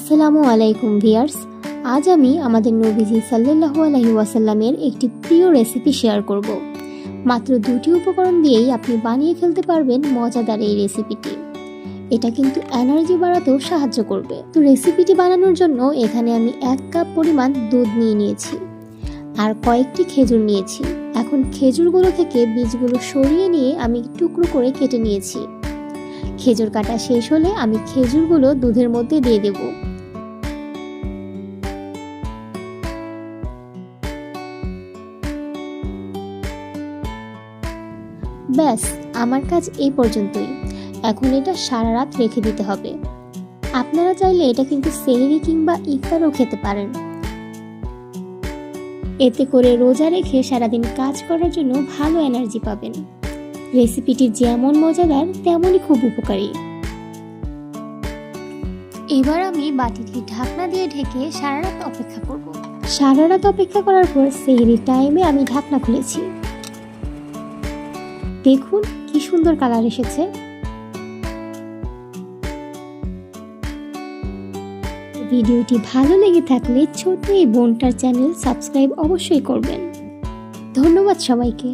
আসসালামু আলাইকুম ভিয়ার্স। আজ আমি আমাদের নবীজি সাল্লাল্লাহু আলাইহি ওয়াসাল্লামের একটি প্রিয় রেসিপি শেয়ার করব। মাত্র দুটি উপকরণ দিয়েই আপনি বানিয়ে ফেলতে পারবেন মজাদার এই রেসিপিটি। এটা কিন্তু এনার্জি বাড়াতেও সাহায্য করবে। তো রেসিপিটি বানানোর জন্য এখানে আমি এক কাপ পরিমাণ দুধ নিয়ে নিয়েছি আর কয়েকটি খেজুর নিয়েছি। এখন খেজুরগুলো থেকে বীজগুলো সরিয়ে নিয়ে আমি টুকরো করে কেটে নিয়েছি। খেজুর কাটা শেষ হলে আমি খেজুরগুলো দুধের মধ্যে দিয়ে দেব। ব্যাস, আমার কাজ এই পর্যন্তই। এখন এটা সারা রাত রেখে দিতে হবে। আপনারা চাইলে এটা কিন্তু সেহরি কিংবা ইফতারও খেতে পারেন। এতে করে রোজা রেখে সারাদিন কাজ করার জন্য ভালো এনার্জি পাবেন। রেসিপিটি যেমন মজাদার, তেমনই খুব উপকারী। এবার আমি বাটিটি ঢাকনা দিয়ে ঢেকে সারা রাত অপেক্ষা করব। সারা রাত অপেক্ষা করার পর সেহরি টাইমে আমি ঢাকনা খুলেছি। দেখুন কি সুন্দর কালার এসেছে। ভিডিওটি ভালো লেগে থাকলে ছোট এই বোনটার চ্যানেল সাবস্ক্রাইব অবশ্যই করবেন। ধন্যবাদ সবাইকে।